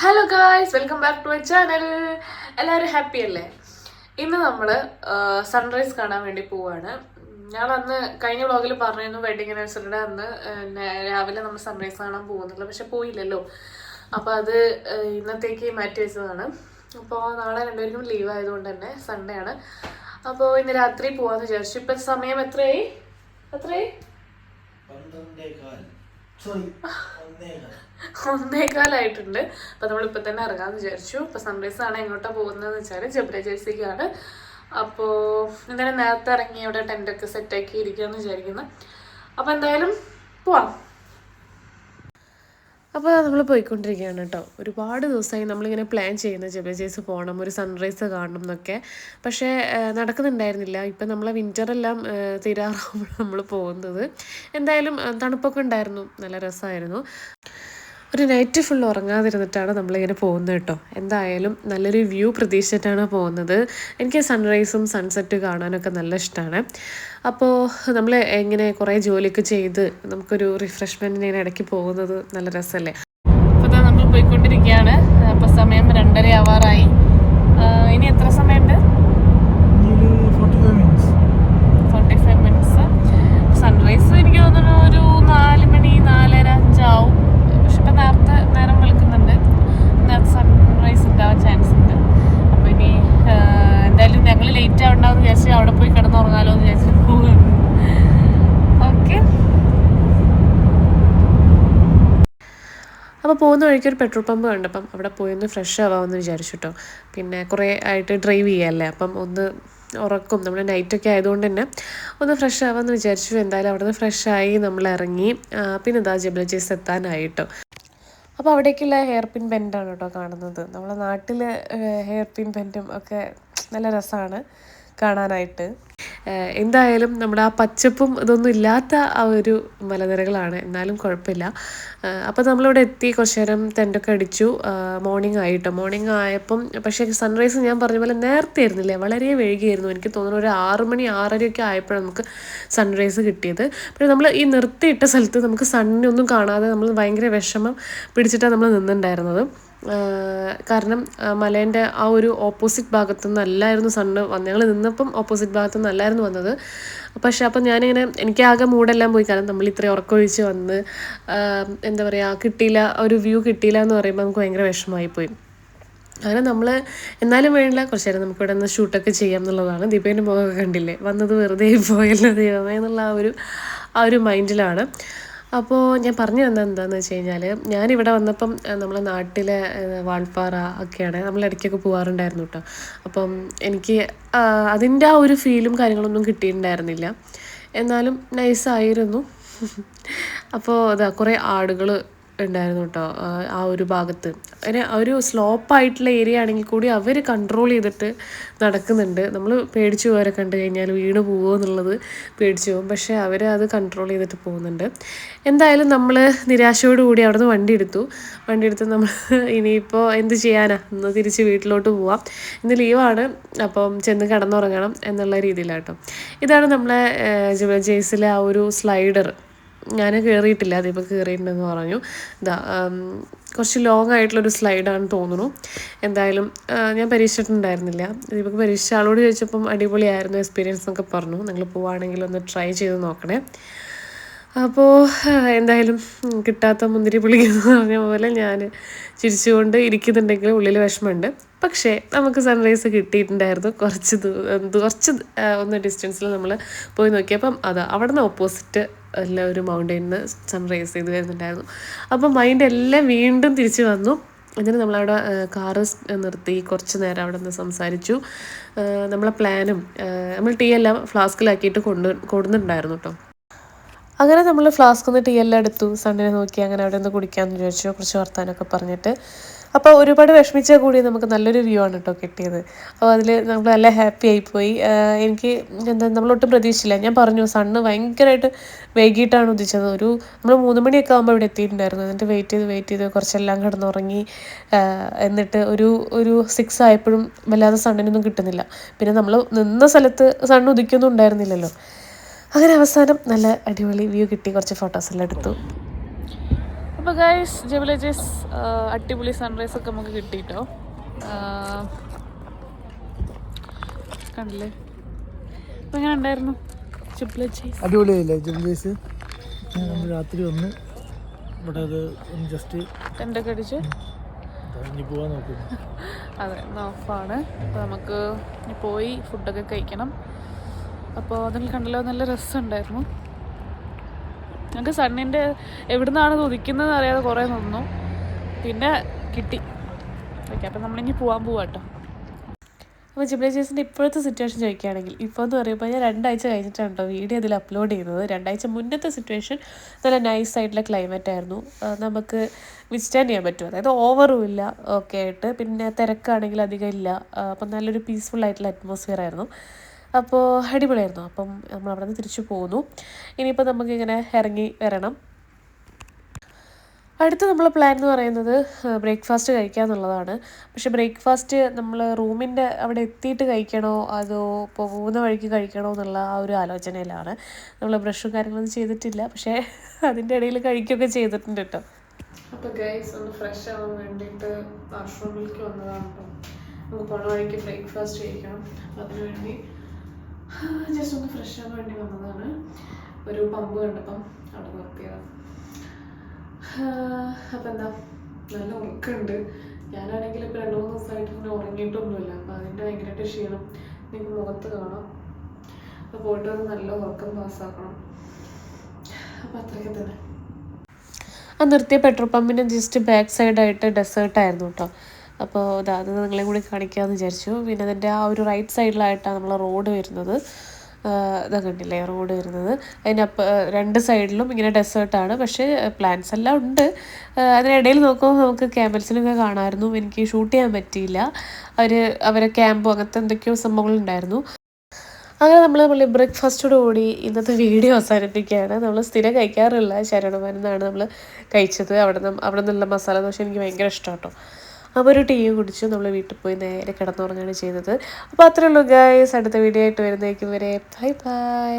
Hello guys welcome back to my channel എല്ലാവരും happy അല്ലേ? ഇന്ന് നമ്മൾ സൺറൈസ് കാണാൻ വേണ്ടി പോവാണ്. ഞാൻ അന്ന് കഴിഞ്ഞ വ്ളോഗിൽ പറഞ്ഞിരുന്നു വെഡിങ് ആനിവേഴ്സറിയുടെ അന്ന് രാവിലെ നമ്മൾ സൺറൈസ് കാണാൻ പോകുന്നുള്ളൂ പക്ഷെ പോയില്ലല്ലോ. അപ്പോൾ അത് ഇന്നത്തേക്ക് മാറ്റി വെച്ചതാണ്. അപ്പോൾ നാളെ രണ്ടുപേർക്കും ലീവ് ആയതുകൊണ്ട് തന്നെ സൺഡേ ആണ്. അപ്പോൾ ഇന്ന് രാത്രി പോവാന്ന് വിചാരിച്ചു. ഇപ്പം സമയം എത്രയായി? എത്രയായി? സോറി ഒന്നേകാലായിട്ടുണ്ട്. അപ്പോൾ നമ്മളിപ്പോൾ തന്നെ ഇറങ്ങാമെന്ന് വിചാരിച്ചു. അപ്പോൾ സൺറൈസ് ആണ് എങ്ങോട്ടാണ് പോകുന്നതെന്ന് വെച്ചാൽ ജബ്ര ജേഴ്സിക്കാണ്. അപ്പോൾ എന്തായാലും നേരത്തെ ഇറങ്ങി അവിടെ ടെന്റൊക്കെ സെറ്റാക്കി ഇരിക്കാമെന്ന് വിചാരിക്കുന്നു. അപ്പോൾ എന്തായാലും പോവാം. അപ്പോൾ നമ്മൾ പോയിക്കൊണ്ടിരിക്കുകയാണ് കേട്ടോ. ഒരുപാട് ദിവസമായി നമ്മളിങ്ങനെ പ്ലാൻ ചെയ്യുന്ന. ജബേജേസ് പോകണം ഒരു സൺറൈസ് കാണണം എന്നൊക്കെ. പക്ഷേ നടക്കുന്നുണ്ടായിരുന്നില്ല. ഇപ്പം നമ്മളെ വിന്ററെല്ലാം തീരാറാകുമ്പോൾ നമ്മൾ പോകുന്നത്. എന്തായാലും തണുപ്പൊക്കെ ഉണ്ടായിരുന്നു. നല്ല രസമായിരുന്നു ഒരു നൈറ്റ് ഫുൾ ഉറങ്ങാതിരുന്നിട്ടാണ് നമ്മളിങ്ങനെ പോകുന്നത് കേട്ടോ. എന്തായാലും നല്ലൊരു വ്യൂ പ്രതീക്ഷിച്ചിട്ടാണ് പോകുന്നത്. എനിക്ക് സൺറൈസും സൺസെറ്റും കാണാനൊക്കെ നല്ല ഇഷ്ടമാണ് അപ്പോൾ നമ്മൾ എങ്ങനെ കുറേ ജോലിയൊക്കെ ചെയ്ത് നമുക്കൊരു റിഫ്രഷ്മെന്റിന് ഇങ്ങനെ ഇടയ്ക്ക് പോകുന്നത് നല്ല രസമല്ലേ അപ്പോൾ നമ്മൾ പോയിക്കൊണ്ടിരിക്കുകയാണ്. അപ്പോൾ സമയം രണ്ടര ആവാറായി ഇനി എത്ര സമയമുണ്ട് ഇനി ഒരു forty five minutes forty five minutes sunrise എനിക്ക് തോന്നുന്നു ഒരു നാല് മണി നാലര അഞ്ചാവും പക്ഷെ ഇപ്പം നേരത്തെ നേരം വെളുക്കുന്നുണ്ട് നേരത്തെ സൺറൈസ് ഉണ്ടാവാൻ ചാൻസ് ഉണ്ട് അപ്പോൾ ഇനി ആ, എന്തായാലും ഞങ്ങൾ ലേറ്റ് ആവണ്ടാന്ന് വിചാരിച്ച് അവിടെ പോയി കിടന്നുറങ്ങാലോ എന്ന് വിചാരിച്ച് പോവുകയാണ് ഓക്കെ അപ്പോൾ പോകുന്ന വഴിക്ക് ഒരു പെട്രോൾ പമ്പ് കണ്ടപ്പം അവിടെ പോയി ഒന്ന് ഫ്രഷ് ആവാമെന്ന് വിചാരിച്ചു കേട്ടോ പിന്നെ കുറേ ആയിട്ട് ഡ്രൈവ് ചെയ്യല്ലേ. അപ്പം ഒന്ന് ഉറക്കും. നമ്മൾ നൈറ്റൊക്കെ ആയതുകൊണ്ട് തന്നെ ഒന്ന് ഫ്രഷ് ആവാമെന്ന് വിചാരിച്ചു. എന്തായാലും അവിടെ നിന്ന് ഫ്രഷായി നമ്മൾ ഇറങ്ങി പിന്നെ ഇതാ ജബലജീസ് എത്താനായി എത്താനായിട്ടോ. അപ്പോൾ അവിടേക്കുള്ള ഹെയർ പിൻ ബെൻഡാണ് കേട്ടോ കാണുന്നത്. നമ്മളെ നാട്ടിൽ ഹെയർ പിൻ ബെൻഡും ഒക്കെ നല്ല രസമാണ് കാണാനായിട്ട്. എന്തായാലും നമ്മുടെ ആ പച്ചപ്പും ഇതൊന്നും ഇല്ലാത്ത ആ ഒരു മലനിരകളാണ്. എന്നാലും കുഴപ്പമില്ല. അപ്പോൾ നമ്മളിവിടെ എത്തി. കുറച്ച് നേരം തെന്റൊക്കെ അടിച്ചു. മോർണിംഗ് ആയിട്ടോ? മോർണിംഗ് ആയപ്പം പക്ഷേ സൺറൈസ് ഞാൻ പറഞ്ഞ പോലെ നേരത്തെ ആയിരുന്നില്ലേ? വളരെ വൈകിയായിരുന്നു. എനിക്ക് തോന്നുന്നു ഒരു ആറ് മണി ആറരയൊക്കെ ആയപ്പോഴാണ് നമുക്ക് സൺറൈസ് കിട്ടിയത്. പക്ഷേ നമ്മൾ ഈ നിർത്തിയിട്ട സ്ഥലത്ത് നമുക്ക് സണ്ണിനൊന്നും കാണാതെ നമ്മൾ ഭയങ്കര വിഷമം പിടിച്ചിട്ടാണ് നമ്മൾ നിന്നിട്ടുണ്ടായിരുന്നത്. കാരണം മലേന്റെ ആ ഒരു ഓപ്പോസിറ്റ് ഭാഗത്തു നിന്നല്ലായിരുന്നു സണ് വന്നത്. ഞങ്ങൾ നിന്നപ്പം ഓപ്പോസിറ്റ് ഭാഗത്തു നിന്നല്ലായിരുന്നു വന്നത്. പക്ഷെ അപ്പം ഞാനിങ്ങനെ എനിക്ക് ആകെ മൂടെല്ലാം പോയി. കാരണം നമ്മൾ ഇത്രയും ഉറക്കമൊഴിച്ച് വന്ന് എന്താ പറയുക കിട്ടിയില്ല ഒരു വ്യൂ കിട്ടിയില്ല എന്ന് പറയുമ്പോൾ നമുക്ക് ഭയങ്കര വിഷമമായി പോയി അങ്ങനെ നമ്മൾ എന്നാലും വേണ്ടില്ല കുറച്ച് നേരം നമുക്കിവിടെ നിന്ന് ഷൂട്ടൊക്കെ ചെയ്യാം എന്നുള്ളതാണ്. ദീപേന്റെ മുഖമൊക്കെ കണ്ടില്ലേ? വന്നത് വെറുതെ പോയല്ലോ ദൈവമേ എന്നുള്ള ആ ഒരു ആ ഒരു മൈൻഡിലാണ് അപ്പോൾ ഞാൻ പറഞ്ഞു തന്നത് എന്താണെന്ന് വെച്ച് കഴിഞ്ഞാൽ ഞാനിവിടെ വന്നപ്പം നമ്മളെ നാട്ടിലെ വാൾപ്പാറ ഒക്കെയാണ് നമ്മൾ ഇടയ്ക്കൊക്കെ പോകാറുണ്ടായിരുന്നു കേട്ടോ അപ്പം എനിക്ക് അതിന്റെ ആ ഒരു ഫീലും കാര്യങ്ങളൊന്നും കിട്ടിയിട്ടുണ്ടായിരുന്നില്ല. എന്നാലും നൈസായിരുന്നു അപ്പോൾ അതാ കുറേ ആടുകൾ ഉണ്ടായിരുന്നു കേട്ടോ ആ- ഒരു ഭാഗത്ത് അങ്ങനെ ഒരു സ്ലോപ്പായിട്ടുള്ള ഏരിയ ആണെങ്കിൽ കൂടി അവർ കൺട്രോൾ ചെയ്തിട്ട് നടക്കുന്നുണ്ട് നമ്മൾ പേടിച്ചു പോരെ കണ്ടു കഴിഞ്ഞാൽ വീണ് പോകുമോ എന്നുള്ളത് പേടിച്ചു പോകും പക്ഷേ അവർ അത് കൺട്രോൾ ചെയ്തിട്ട് പോകുന്നുണ്ട് എന്തായാലും നമ്മൾ നിരാശയോടുകൂടി അവിടെ നിന്ന് വണ്ടി എടുത്തു വണ്ടി എടുത്ത് നമ്മൾ ഇനിയിപ്പോൾ എന്ത് ചെയ്യാനാ ഇന്ന് തിരിച്ച് വീട്ടിലോട്ട് പോവാം ഇന്ന് ലീവാണ് അപ്പം ചെന്ന് കിടന്നുറങ്ങണം എന്നുള്ള രീതിയിലാട്ടോ ഇതാണ് നമ്മളെ ജേസിലെ ആ ഒരു സ്ലൈഡർ ഞാൻ കയറിയിട്ടില്ല അതിപ്പോൾ കയറിയിട്ടുണ്ടെന്ന് പറഞ്ഞു. ഇതാ കുറച്ച് ലോങ് ആയിട്ടുള്ളൊരു സ്ലൈഡാണെന്ന് തോന്നുന്നു. എന്തായാലും ഞാൻ പരീക്ഷിച്ചിട്ടുണ്ടായിരുന്നില്ല. ദീപക്ക് പരീക്ഷിച്ച ആളോട് ചോദിച്ചപ്പം അടിപൊളിയായിരുന്നു എക്സ്പീരിയൻസ് എന്നൊക്കെ പറഞ്ഞു. നിങ്ങൾ പോവുകയാണെങ്കിൽ ഒന്ന് ട്രൈ ചെയ്ത് നോക്കണേ. അപ്പോൾ എന്തായാലും കിട്ടാത്ത മുന്തിരി പുളിക്കെന്ന് പറഞ്ഞ പോലെ ഞാൻ ചിരിച്ചുകൊണ്ട് ഇരിക്കുന്നുണ്ടെങ്കിൽ ഉള്ളിൽ വിഷമമുണ്ട്. പക്ഷേ നമുക്ക് സൺറൈസ് കിട്ടിയിട്ടുണ്ടായിരുന്നു. കുറച്ച് കുറച്ച് ഒന്ന് ഡിസ്റ്റൻസിൽ നമ്മൾ പോയി നോക്കിയപ്പം അത് അവിടെ നിന്ന് ഓപ്പോസിറ്റ് ഉള്ള ഒരു മൗണ്ടൈനിൽ നിന്ന് സൺറൈസ് ചെയ്ത് വരുന്നുണ്ടായിരുന്നു. അപ്പോൾ മൈൻഡ് എല്ലാം വീണ്ടും തിരിച്ചു വന്നു. എന്നിട്ട് നമ്മളവിടെ കാറ് നിർത്തി കുറച്ച് നേരം അവിടെ നിന്ന് സംസാരിച്ചു നമ്മളെ പ്ലാനും നമ്മൾ ടീ എല്ലാം ഫ്ലാസ്കിലാക്കിയിട്ട് കൊണ്ട് കൊടുക്കുന്നുണ്ടായിരുന്നു കേട്ടോ അങ്ങനെ നമ്മൾ ഫ്ലാസ്ക് ഒന്ന് ടീ എല്ലാം എടുത്തു സണ്ണിനെ നോക്കി അങ്ങനെ അവിടെ നിന്ന് കുടിക്കാമെന്ന് വിചാരിച്ചു കുറച്ച് വർത്താനമൊക്കെ പറഞ്ഞിട്ട്. അപ്പോൾ ഒരുപാട് വിഷമിച്ചാൽ കൂടി നമുക്ക് നല്ലൊരു വ്യൂ ആണ് കേട്ടോ കിട്ടിയത്. അപ്പോൾ അതിൽ നമ്മൾ നല്ല ഹാപ്പി ആയിപ്പോയി. എനിക്ക് എന്താ നമ്മളൊട്ടും പ്രതീക്ഷിച്ചില്ല. ഞാൻ പറഞ്ഞു സണ്ണ് ഭയങ്കരമായിട്ട് വൈകിട്ടാണ് ഉദിച്ചത്. ഒരു നമ്മൾ മൂന്ന് മണിയൊക്കെ ആകുമ്പോൾ ഇവിടെ എത്തിയിട്ടുണ്ടായിരുന്നു. എന്നിട്ട് വെയിറ്റ് ചെയ്ത് വെയിറ്റ് ചെയ്ത് കുറച്ചെല്ലാം കിടന്നുറങ്ങി. എന്നിട്ട് ഒരു ഒരു സിക്സ് ആയപ്പോഴും വല്ലാതെ സണ്ണിനൊന്നും കിട്ടുന്നില്ല. പിന്നെ നമ്മൾ നിന്ന സ്ഥലത്ത് സണ്ണ് ഉദിക്കൊന്നും ഉണ്ടായിരുന്നില്ലല്ലോ. അങ്ങനെ അവസാനം നല്ല അടിപൊളി വ്യൂ കിട്ടി. കുറച്ച് ഫോട്ടോസ് എല്ലാം എടുത്തു. അപ്പോൾ ഗൈസ് ജബിലേജസ് അടിപൊളി സൺറൈസ് ഒക്കെ നമുക്ക് കിട്ടിയിട്ടോ കണ്ടില്ലേ? അപ്പോൾ എങ്ങനെ ഉണ്ടായിരുന്നു? ജബിലേജസ് അടിപൊളിയായില്ലേ ജംബേസ് നമ്മൾ രാത്രി ഒന്ന് ഇവിടെ അത് ജസ്റ്റ് ടെന്റൊക്കെ അടിച്ച്. പോവാൻ നോക്കുന്നു. അതെ നോഫാണ് അപ്പോൾ നമുക്ക് പോയി ഫുഡൊക്കെ കഴിക്കണം. അപ്പോൾ അതിൽ കണ്ടല്ലോ നല്ല രസമുണ്ടായിരുന്നു. ഞങ്ങൾക്ക് സണ്ണിന്റെ എവിടെ നിന്നാണ് ഉദിക്കുന്നത് അറിയാതെ കുറേ നിന്നു. പിന്നെ കിട്ടി. ഓക്കെ അപ്പം നമ്മളിനി പോകാൻ പോവാം കേട്ടോ. അപ്പോൾ ജിബ്ലേജേസിന്റെ ഇപ്പോഴത്തെ സിറ്റുവേഷൻ ചോദിക്കുകയാണെങ്കിൽ ഇപ്പോൾ എന്ന് പറയുമ്പോൾ ഞാൻ രണ്ടാഴ്ച കഴിഞ്ഞിട്ടാണ് കേട്ടോ വീഡിയോ ഇതിൽ അപ്ലോഡ് ചെയ്യുന്നത്. രണ്ടാഴ്ച മുന്നത്തെ സിറ്റുവേഷൻ നല്ല നൈസ് ആയിട്ടുള്ള ക്ലൈമറ്റ് ആയിരുന്നു. നമുക്ക് വിസ്റ്റാൻഡ് ചെയ്യാൻ പറ്റും. അതായത് ഓവറും ഇല്ല ഒക്കെ ആയിട്ട്. പിന്നെ തിരക്കാണെങ്കിൽ അധികം ഇല്ല. അപ്പം നല്ലൊരു പീസ്ഫുൾ ആയിട്ടുള്ള അറ്റ്മോസ്ഫിയർ ആയിരുന്നു. അപ്പോൾ അടിപൊളിയായിരുന്നു. അപ്പം നമ്മൾ അവിടെ നിന്ന് തിരിച്ചു പോന്നു. ഇനിയിപ്പോൾ നമുക്കിങ്ങനെ ഇറങ്ങി വരണം. അടുത്ത നമ്മൾ പ്ലാൻ എന്ന് പറയുന്നത് ബ്രേക്ക്ഫാസ്റ്റ് കഴിക്കുക എന്നുള്ളതാണ്. പക്ഷേ ബ്രേക്ക്ഫാസ്റ്റ് നമ്മൾ റൂമിന്റെ അവിടെ എത്തിയിട്ട് കഴിക്കണോ അതോ ഇപ്പോൾ പോകുന്ന വഴിക്ക് കഴിക്കണോ എന്നുള്ള ആ ഒരു ആലോചനയിലാണ്. നമ്മൾ ബ്രഷും കാര്യങ്ങളൊന്നും ചെയ്തിട്ടില്ല. പക്ഷേ അതിന്റെ ഇടയിൽ കഴിക്കുകയൊക്കെ ചെയ്തിട്ടുണ്ട് കേട്ടോ. അപ്പോൾ ഗൈസ് ഒന്ന് ഫ്രഷ് ആവാൻ വേണ്ടിയിട്ട് വാഷ്റൂമിലേക്ക് വന്നതാണ്. കേട്ടോ നമുക്ക് പോണ വഴിക്ക് ബ്രേക്ക്ഫാസ്റ്റ് കഴിക്കണം. അതിനുവേണ്ടി വേണ്ടി ജസ്റ്റ് ഒന്ന് ഫ്രഷ് ആവാൻ വേണ്ടി വന്നതാണ്. ഒരു പമ്പ് കണ്ടപ്പം അവിടെ നിർത്തിയതാണ് അപ്പം എന്താ? നല്ല ഉറക്കമുണ്ട്. ഞാനാണെങ്കിൽ ഇപ്പോൾ രണ്ട് മൂന്ന് ദിവസമായിട്ട് ഇങ്ങനെ ഉറങ്ങിയിട്ടൊന്നുമില്ല. അപ്പം അതിന്റെ ഭയങ്കരമായിട്ട് ക്ഷീണം. നിങ്ങൾക്ക് മുഖത്ത് കാണാം. അപ്പോൾ പോയിട്ട് വന്ന് നല്ല ഉറക്കം പാസ്സാക്കണം അപ്പം അത്രയ്ക്ക് തന്നെ. ആ നിർത്തിയ പെട്രോൾ പമ്പിന്റെ ജസ്റ്റ് ബാക്ക് സൈഡായിട്ട് ഡെസേർട്ടായിരുന്നു കേട്ടോ അപ്പോൾ അത് നിങ്ങളെ കൂടി കാണിക്കാമെന്ന് വിചാരിച്ചു. പിന്നെ അതിന്റെ ആ ഒരു റൈറ്റ് സൈഡിലായിട്ടാണ് നമ്മൾ റോഡ് വരുന്നത്. ഇതാ കണ്ടില്ലേ റോഡ് വരുന്നത്. അതിനപ്പ രണ്ട് സൈഡിലും ഇങ്ങനെ ഡെസേർട്ടാണ് പക്ഷേ പ്ലാന്റ്സ് എല്ലാം ഉണ്ട്. അതിനിടയിൽ നോക്കുമ്പോൾ നമുക്ക് ക്യാമ്പൽസിനൊക്കെ കാണാമായിരുന്നു. എനിക്ക് ഷൂട്ട് ചെയ്യാൻ പറ്റിയില്ല. അവർ അവരെ ക്യാമ്പോ അങ്ങനത്തെ എന്തൊക്കെയോ സംഭവങ്ങളുണ്ടായിരുന്നു അങ്ങനെ നമ്മൾ നമ്മൾ ബ്രേക്ക്ഫാസ്റ്റോട് കൂടി ഇന്നത്തെ വീഡിയോ അവസാനിപ്പിക്കുകയാണ്. നമ്മൾ സ്ഥിരം കഴിക്കാറില്ല. ശരണവനെന്നാണ് നമ്മൾ കഴിച്ചത്. അവിടെ നിന്ന് അവിടെ നിന്നുള്ള മസാല ദോശ എനിക്ക് ഭയങ്കര ഇഷ്ടമാണ് കേട്ടോ അപ്പോൾ ഒരു ടീ കുടിച്ചു. നമ്മൾ വീട്ടിൽ പോയി നേരെ കിടന്നുറങ്ങുകയാണ് ചെയ്തത് അപ്പോൾ അത്രയുള്ളൂ ഗായ്സ് അടുത്ത വീഡിയോ ആയിട്ട് വരുന്നേക്കും വരെ. Bye bye